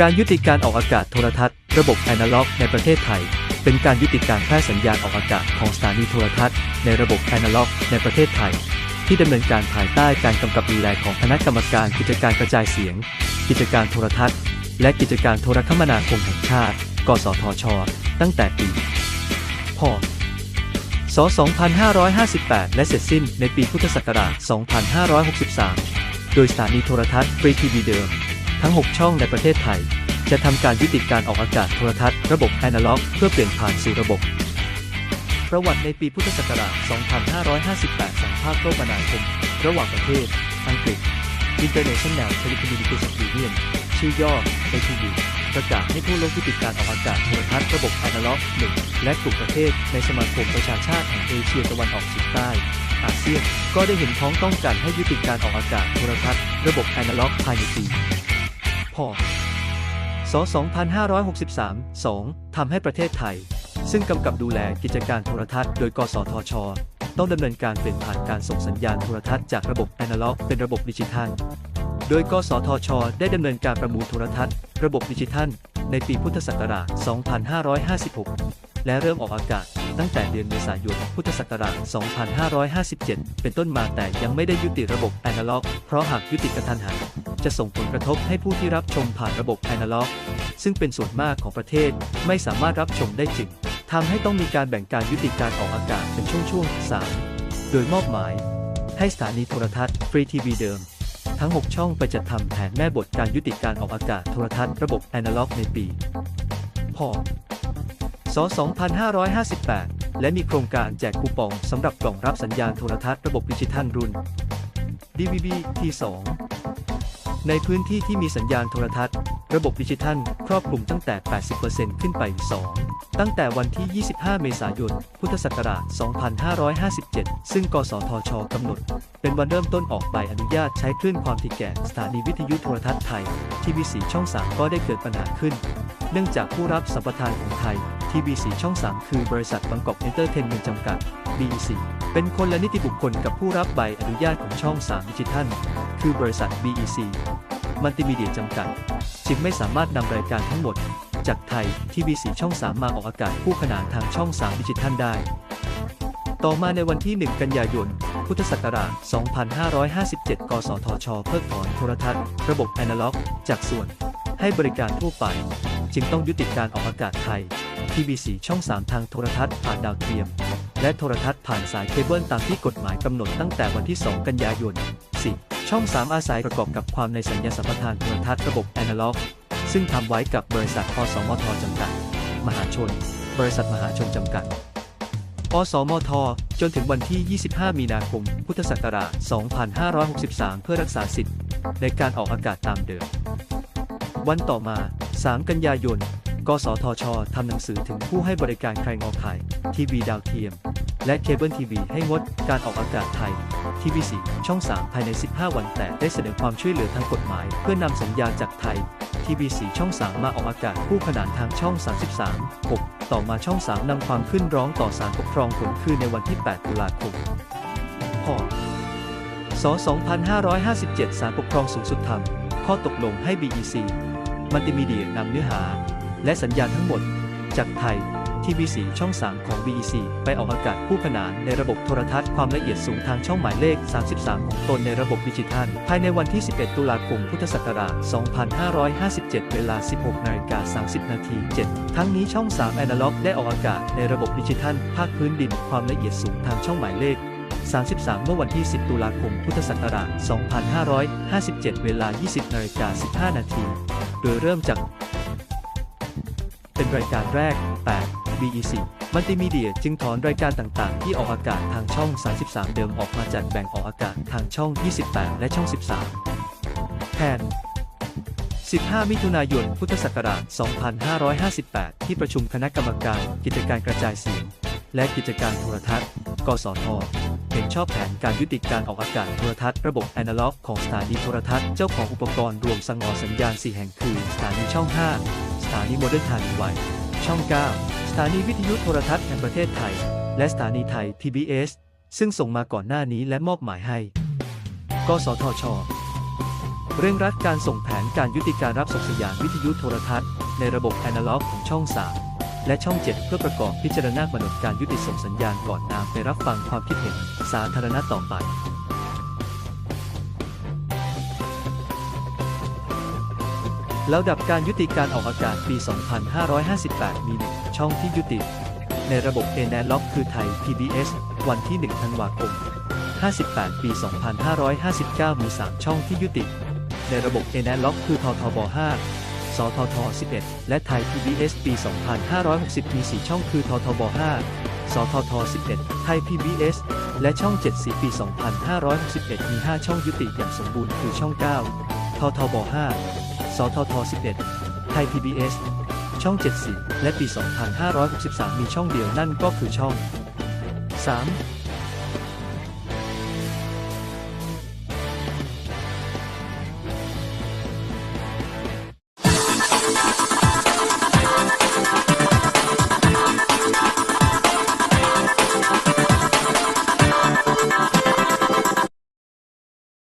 การยุติการออกอากาศโทรทัศน์ ระบบแอนะล็อก ในประเทศไทย เป็นการยุติการแพร่สัญญาณออกอากาศของสถานีโทรทัศน์ในระบบแอนะล็อก ในประเทศไทย ที่ดำเนินการภายใต้การกำกับดูแลของคณะกรรมการกิจการกระจายเสียง กิจการโทรทัศน์ และกิจการโทรคมนาคมแห่งชาติ กสทช ตั้งแต่ปี พ.ศ 2558 และเสร็จสิ้นในปีพุทธศักราช 2563 โดยสถานีโทรทัศน์ฟรีทีวีเดิม ทั้ง 6 ช่องในประเทศไทย จะทำการยุติการออกอากาศโทรทัศน์ระบบแอนะล็อก เพื่อเปลี่ยนผ่านสู่ระบบ ประวัติในปีพุทธศักราช 2558สัมภาษณ์โลกนาคม ระหว่างประเทศ อังกฤษ International Telecommunication Union ชื่อย่อ ATU ประกาศให้ทั่วโลกยุติการออกอากาศโทรทัศน์ระบบแอนะล็อก1และกลุ่มประเทศในสมาคมประชาชาติแห่งเอเชียตะวันออกเฉียงใต้ อาเซียน ก็ได้เห็นพ้องต้องกันให้ยุติการออกอากาศโทรทัศน์ระบบแอนะล็อกภายในปี พ.ศ2563 2. ทำให้ประเทศไทย ซึ่งกำกับดูแลกิจการโทรทัศน์โดย กสทช ต้องดำเนินการเปลี่ยนผ่านการส่งสัญญาณโทรทัศน์จากระบบแอนะล็อกเป็นระบบดิจิทัล โดย กสทช ได้ดำเนินการประมูลโทรทัศน์ ระบบดิจิทัล ในปีพุทธศักราช 2556 และเริ่มออกอากาศ ตั้งแต่เดือนเมษายนพุทธศักราช 2557 เป็นต้นมาแต่ยังไม่ได้ยุติระบบแอนะล็อก เพราะหากยุติกระทันหัน จะส่งผลกระทบให้ผู้ที่รับชมผ่านระบบแอนะล็อก ซึ่งเป็นส่วนมากของประเทศไม่สามารถรับชมได้จริงทำให้ต้องมีการแบ่งการยุติการออกอากาศเป็นช่วงๆ 3 โดยมอบหมาย ให้สถานีโทรทัศน์ฟรีทีวีเดิม ทั้ง 6 ช่องไปจัดทำแผนแม่บทการยุติการออกอากาศโทรทัศน์ระบบแอนะล็อกในปี พ. ศ 2558 และมีโครงการแจกคูปองสำหรับกล่องรับสัญญาณโทรทัศน์ระบบดิจิทัลรุ่น DVB T2 ในพื้นที่ที่มีสัญญาณโทรทัศน์ ระบบดิจิทัล ครอบคลุมตั้งแต่ 80%ขึ้นไป 2 ตั้งแต่วันที่ 25 เมษายน พุทธศักราช 2557 ซึ่ง กสทชกำหนด เป็นวันเริ่มต้นออกใบอนุญาตใช้คลื่นความถี่แก่สถานีวิทยุโทรทัศน์ไทย ทีวีสีช่อง 3 ก็ได้เกิดปัญหาขึ้น เนื่องจากผู้รับสัมปทานของไทย ทีวีสีช่อง 3 คือบริษัทบางกอกเอนเตอร์เทนเมนต์จำกัด BEC เป็นคนละนิติบุคคลกับผู้รับใบอนุญาตของช่อง 3 ดิจิทัล คือบริษัท BEC มัลติมีเดียจำกัด จึงไม่สามารถนำรายการทั้งหมด จากไทยทีวีสีช่อง 3 มาออกอากาศคู่ขนานทางช่อง 3 ดิจิทัลได้ ต่อมาในวันที่ 1 กันยายน พุทธศักราช 2557 กสทช เพิกถอนโทรทัศน์ ระบบแอนะล็อก จากส่วนให้บริการทั่วไป จึงต้องยุติการออกอากาศไทยทีวีสีช่อง 3 ทางโทรทัศน์ผ่านดาวเทียม และโทรทัศน์ผ่านสายเคเบิลตามที่กฎหมายกำหนดตั้งแต่วันที่ 2 กันยายน 4 ช่อง 3 อาศัยประกอบกับความในสัญญาสัมปทานโทรทัศน์ระบบแอนะล็อก ซึ่งทำไว้กับบริษัทอสมทจำกัด มหาชน บริษัทมหาชนจำกัดอสมท จนถึงวันที่ 25 มีนาคม พุทธศักราช 2563 เพื่อรักษาสิทธิ์ ในการออกอากาศตามเดิม วันต่อมา 3 กันยายน กสทช ทำหนังสือถึงผู้ให้บริการใครงอข่าย ทีวีดาวเทียม และเคเบิลทีวีให้งดการออกอากาศไทย ทีวีสีช่อง 3 ภายใน 15 วันแต่ได้เสนอความช่วยเหลือทางกฎหมาย เพื่อนำสัญญาจากไทยทีวีสีช่อง 3 มาออกอากาศคู่ขนานทางช่อง 33 6 ต่อมาช่อง 3 นำความขึ้นร้องต่อศาลปกครองผลคือในวันที่ 8 ตุลาคมพ.ศ2557ศาลปกครองสูงสุดทำข้อตกลงให้ BEC มัลติมีเดียนำเนื้อหา และสัญญาณทั้งหมด จากไทยทีวีสีช่อง 3 ของ BEC ไปออกอากาศคู่ขนานในระบบโทรทัศน์ความละเอียดสูงทางช่องหมายเลข 33 ของตนในระบบดิจิทัล ภายในวันที่ 11 ตุลาคม พุทธศักราช 2557 เวลา 16นาฬิกา30 นาที 7 ทั้งนี้ช่อง 3 a n a l o g ได้ออกอากาศในระบบดิจิทัล ภาคพื้นดิน ความละเอียดสูงทางช่องหมายเลข 33 เมื่อวันที่ 10 ตุลาคม พุทธศักราช 2557 เวลา 20นาฬิกา15 นาที โดยเริ่มจาก เป็นรายการแรก 8 BEC มัลติมีเดียจึงถอนรายการต่างๆ ที่ออกอากาศทางช่อง 33 เดิมออกมาจัดแบ่งออกอากาศทางช่อง 28 และช่อง 13 แทน 15 มิถุนายน พุทธศักราช 2558 ที่ประชุมคณะกรรมการกิจการกระจายเสียง และกิจการโทรทัศน์ กสท เห็นชอบแผนการยุติการออกอากาศโทรทัศน์ระบบแอนะล็อกของสถานีโทรทัศน์เจ้าของอุปกรณ์รวมสังอสัญญาณ 4 แห่งคือ สถานีช่อง 5 สถานีโมเดิร์นทันไวช่อง 9 สถานีวิทยุโทรทัศน์แห่งประเทศไทย และสถานีไทย PBS ซึ่งส่งมาก่อนหน้านี้และมอบหมายให้ กสทช เร่งรัดการส่งแผนการยุติการรับส่งสัญญาณวิทยุโทรทัศน์ในระบบแอนะล็อกของช่อง 3 และช่อง 7 เพื่อประกอบพิจารณากำหนดการยุติส่งสัญญาณก่อนนำไปรับฟังความคิดเห็นสาธารณะต่อไปแล้วดับการยุติการออกอากาศปี 2558 มีหนึ่งช่องที่ยุติ ในระบบ a n a l o g คือไทย PBS วันที่ 1 ธันวาคม 58 ปี 2559 มี 3 ช่องที่ยุติ ในระบบ a n a l o g คือททบ 5 สทท 11 และไทย PBS ปี 2560 มี 4 ช่องคือ ททบ 5 สทท 11 ไทย PBS และช่อง 7 4 ปี 2561 มี 5 ช่องยุติอย่างสมบูรณ์คือช่อง 9 ททบ 5 สทท 11 ไทย PBS ช่อง 74 และปี 2563 มีช่องเดียวนั่นก็คือช่อง 3